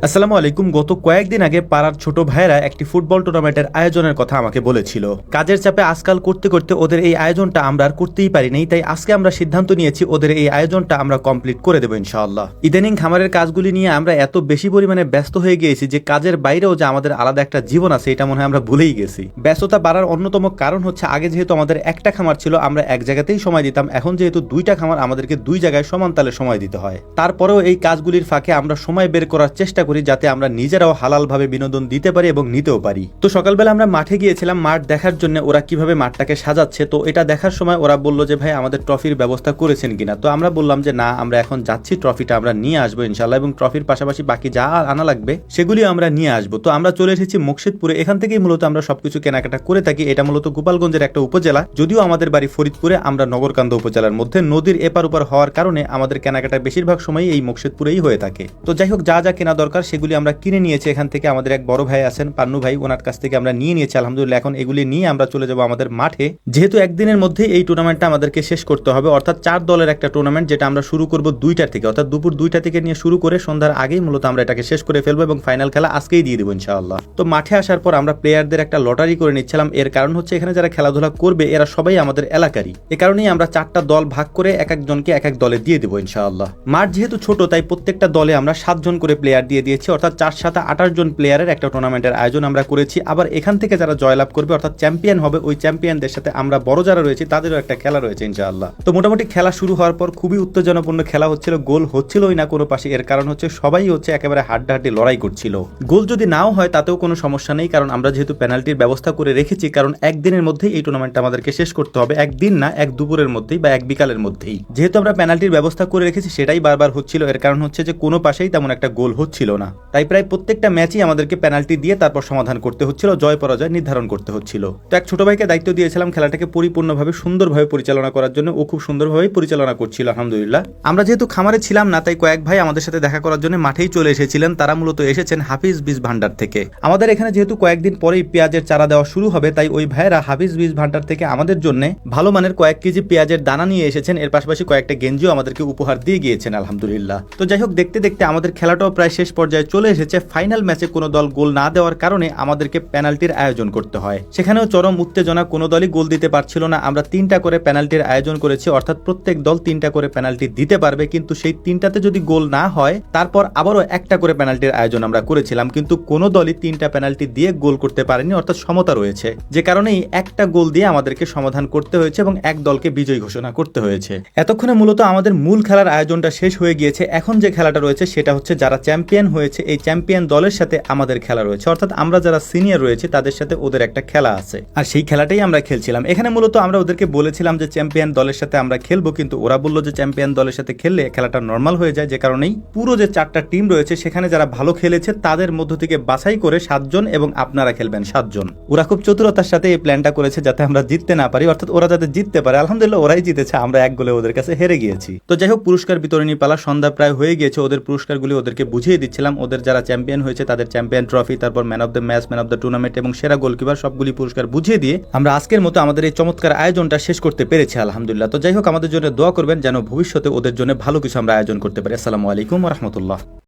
আসসালামু আলাইকুম। গত কয়েকদিন আগে পাড়ার ছোট ভাইয়েরা একটি ফুটবল টুর্নামেন্টের আয়োজনের কথা আমাকে বলেছিল। কাজের চাপে আজকাল করতে করতে ওদের এই আয়োজনটা আমরা আর করতেই পারিনি, তাই আজকে আমরা সিদ্ধান্ত নিয়েছি ওদের এই আয়োজনটা আমরা কমপ্লিট করে দেবো ইনশাআল্লাহ। ইদানিং খামারের কাজগুলি নিয়ে আমরা এত বেশি পরিমাণে ব্যস্ত হয়ে গিয়েছি যে কাজের বাইরেও যে আমাদের আলাদা একটা জীবন আছে, এটা মনে হয় আমরা ভুলেই গেছি। ব্যস্ততা বাড়ার অন্যতম কারণ হচ্ছে আগে যেহেতু আমাদের একটা খামার ছিল, আমরা এক জায়গাতেই সময় দিতাম। এখন যেহেতু দুইটা খামার, আমাদেরকে দুই জায়গায় সমান তালে সময় দিতে হয়। তারপরেও এই কাজগুলির ফাঁকে আমরা সময় বের করার চেষ্টা করি যাতে আমরা নিজেরাও হালালভাবে বিনোদন দিতে পারি এবং নিতেও পারি। তো সকালবেলা আমরা মাঠে গিয়েছিলাম, মাঠ দেখার জন্য ওরা কীভাবে মাঠটাকে সাজাচ্ছে, তো এটা দেখার সময় ওরা বলল যে, ভাই, আমাদের ট্রফির ব্যবস্থা করেছেন কিনা? তো আমরা বললাম যে, না, আমরা এখন যাচ্ছি, ট্রফিটা আমরা নিয়ে আসব ইনশাল্লাহ এবং ট্রফির পাশাপাশি বাকি যা আনা লাগবে সেগুলি আমরা নিয়ে আসব। তো আমরা চলে এসেছি মুর্শিদপুরে এখান থেকেই মূলত আমরা সবকিছু কেনাকাটা করে থাকি। এটা মূলত গোপালগঞ্জের একটা উপজেলা। যদিও আমাদের বাড়ি ফরিদপুরে, আমরা নগরকান্দা উপজেলার মধ্যে। নদীর এপার ওপার হওয়ার কারণে আমাদের কেনাকাটা বেশিরভাগ সময় এই মুর্শিদপুরেই হয়ে থাকে। তো যাই হোক, যা যা কেনা দরকার সেগুলি আমরা কিনে নিয়েছি। এখান থেকে আমাদের এক বড় ভাই আছেন, পান্নু ভাই, ওনার কাছ থেকে আমরা নিয়ে নিয়েছি। আলহামদুলিল্লাহ, এখন এগুলি নিয়ে আমরা চলে যাব আমাদের মাঠে। যেহেতু একদিনের মধ্যে এই টুর্নামেন্টটা আমাদেরকে শেষ করতে হবে, অর্থাৎ চার দলের একটা টুর্নামেন্ট যেটা আমরা শুরু করব দুইটার থেকে। অর্থাৎ দুপুর দুইটা থেকে নিয়ে শুরু করে সন্ধ্যার আগেই মূলত আমরা এটাকে শেষ করে ফেলব এবং ফাইনাল খেলা আজকেই দিয়ে দেবো ইনশাআল্লাহ। তো মাঠে আসার পর আমরা প্লেয়ারদের একটা লটারি করে নিচ্ছিলাম। এর কারণ হচ্ছে এখানে যারা খেলাধুলা করবে, এরা সবাই আমাদের এলাকারই। এ কারণেই আমরা চারটা দল ভাগ করে এক একজনকে এক এক দলে দিয়ে দেবো ইনশাআল্লাহ। মাঠ যেহেতু ছোট, তাই প্রত্যেকটা দলে আমরা সাতজন করে প্লেয়ার দিয়ে দিয়েছি। অর্থাৎ চার সাথে আঠাশ জন প্লেয়ারের একটা টুর্নামেন্টের আয়োজন আমরা করেছি। আবার এখান থেকে যারা জয়লাভ করবে, অর্থাৎ চ্যাম্পিয়ন হবে, ওই চ্যাম্পিয়নদের সাথে আমরা বড় যারা রয়েছে, তাদেরও একটা খেলা রয়েছে ইনশাআল্লাহ। তো মোটামুটি খেলা শুরু হওয়ার পর খুবই উত্তেজনাপূর্ণ খেলা হচ্ছিল, গোল হচ্ছিলই না কোনো পাশে। এর কারণ হচ্ছে সবাই হচ্ছে একেবারে হাড্ডাহাড্ডি লড়াই করছিল। গোল যদি নাও হয়, তাতেও কোনো সমস্যা নেই, কারণ আমরা যেহেতু পেনাল্টির ব্যবস্থা করে রেখেছি, কারণ একদিনের মধ্যেই এই টুর্নামেন্টটা আমাদেরকে শেষ করতে হবে, একদিন না, এক দুপুরের মধ্যেই বা এক বিকালের মধ্যেই। যেহেতু আমরা পেনাল্টির ব্যবস্থা করে রেখেছি, সেটাই বারবার হচ্ছিল। এর কারণ হচ্ছে যে কোনো পাশেই তেমন একটা গোল হচ্ছিল না। তাই প্রায় প্রত্যেকটা ম্যাচই আমাদেরকে পেনাল্টি দিয়ে তারপর সমাধান করতে হচ্ছিল, জয় পরাজয় নির্ধারণ করতে হচ্ছিল। তো এক ছোট ভাইকে দায়িত্ব দিয়েছিলাম খেলাটাকে পরিপূর্ণভাবে, সুন্দরভাবে পরিচালনা করার জন্য। ও খুব সুন্দরভাবে পরিচালনা করছিল, আলহামদুলিল্লাহ। আমরা যেহেতু খামারে ছিলাম না, তাই কয়েক ভাই আমাদের সাথে দেখা করার জন্য মাঠেই চলে এসেছিলেন। তারা মূলত এসেছেন হাফিজ বীজ ভান্ডার থেকে। আমাদের এখানে যেহেতু কয়েকদিন পরেই পেঁয়াজের চারা দেওয়া শুরু হবে, তাই ওই ভাইয়েরা হাফিজ বীজ ভান্ডার থেকে আমাদের জন্য ভালো মানের কয়েক কেজি পেঁয়াজের দানা নিয়ে এসেছেন। এর পাশাপাশি কয়েকটা গেঞ্জিও আমাদেরকে উপহার দিয়ে গিয়েছেন, আলহামদুলিল্লাহ। তো যাই হোক, দেখতে দেখতে আমাদের খেলাটাও প্রায় শেষ পর্যায়ে চলে এসেছে ফাইনাল ম্যাচে কোনো দল গোল না দেওয়ার কারণে আমাদেরকে পেনাল্টির আয়োজন করতে হয়। সেখানেও চরম উত্তেজনা কোনো দলই গোল দিতে পারছিল না। আমরা তিনটা করে পেনাল্টির আয়োজন করেছি, অর্থাৎ প্রত্যেক দল তিনটা করে পেনাল্টি দিতে পারবে, কিন্তু সেই তিনটাতে যদি গোল না হয়, তারপর আবারও একটা করে পেনাল্টির আয়োজন আমরা করেছিলাম, কিন্তু কোনো দলই তিনটা পেনাল্টি দিয়ে গোল করতে পারেনি, অর্থাৎ সমতা রয়েছে। যে কারণেই একটা গোল দিয়ে আমাদেরকে সমাধান করতে হয়েছে এবং এক দলকে বিজয়ী ঘোষণা করতে হয়েছে। এতক্ষণে মূলত আমাদের মূল খেলার আয়োজনটা শেষ হয়ে গিয়েছে। এখন যে খেলাটা রয়েছে, সেটা হচ্ছে যারা চ্যাম্পিয়ন হয়েছে, এই চ্যাম্পিয়ন দলের সাথে আমাদের খেলা রয়েছে। অর্থাৎ আমরা যারা সিনিয়র রয়েছে, তাদের সাথে ওদের একটা খেলা আছে। আর সেই খেলাটাই আমরা খেলছিলাম। এখানে মূলত আমরা ওদেরকে বলেছিলাম যে, চ্যাম্পিয়ন দলের সাথে আমরা খেলব। কিন্তু ওরা বলল যে, চ্যাম্পিয়ন দলের সাথে খেললে খেলাটা নর্মাল হয়ে যায়। যে কারণেই পুরো যে চারটা টিম রয়েছে, সেখানে যারা ভালো খেলেছে, তাদের মধ্য থেকে বাছাই করে সাতজন এবং আপনারা খেলবেন সাতজন। ওরা খুব চতুরতার সাথে এই প্ল্যানটা করেছে যাতে আমরা জিততে না পারি। অর্থাৎ ওরা যাতে জিততে পারে, আলহামদুলিল্লাহ ওরাই জিতেছে, আমরা এক গোলে ওদের কাছে হেরে গিয়েছি। তো যাই হোক, পুরস্কার বিতরণী পালা সন্ধ্যা প্রায় হয়ে গিয়েছে। ওদের পুরস্কারগুলি ওদেরকে বুঝিয়ে দিচ্ছিলাম ওদের যারা চ্যাম্পিয়ন হয়েছে, তাদের চ্যাম্পিয়ন ট্রফি তারপর man of the match man of the tournament এবং সেরা গোলকিপার সবগুলি পুরস্কার বুঝিয়ে দিয়ে আমরা আজকের মতো আমাদের এই চমৎকার আয়োজনটা শেষ করতে পেরেছি, আলহামদুলিল্লাহ। তো যাই হোক, আমাদের জন্য দোয়া করবেন যেন ভবিষ্যতে ওদের জন্য ভালো কিছু আমরা আয়োজন করতে পারি। আসসালামু আলাইকুম রহমতুল্লাহ।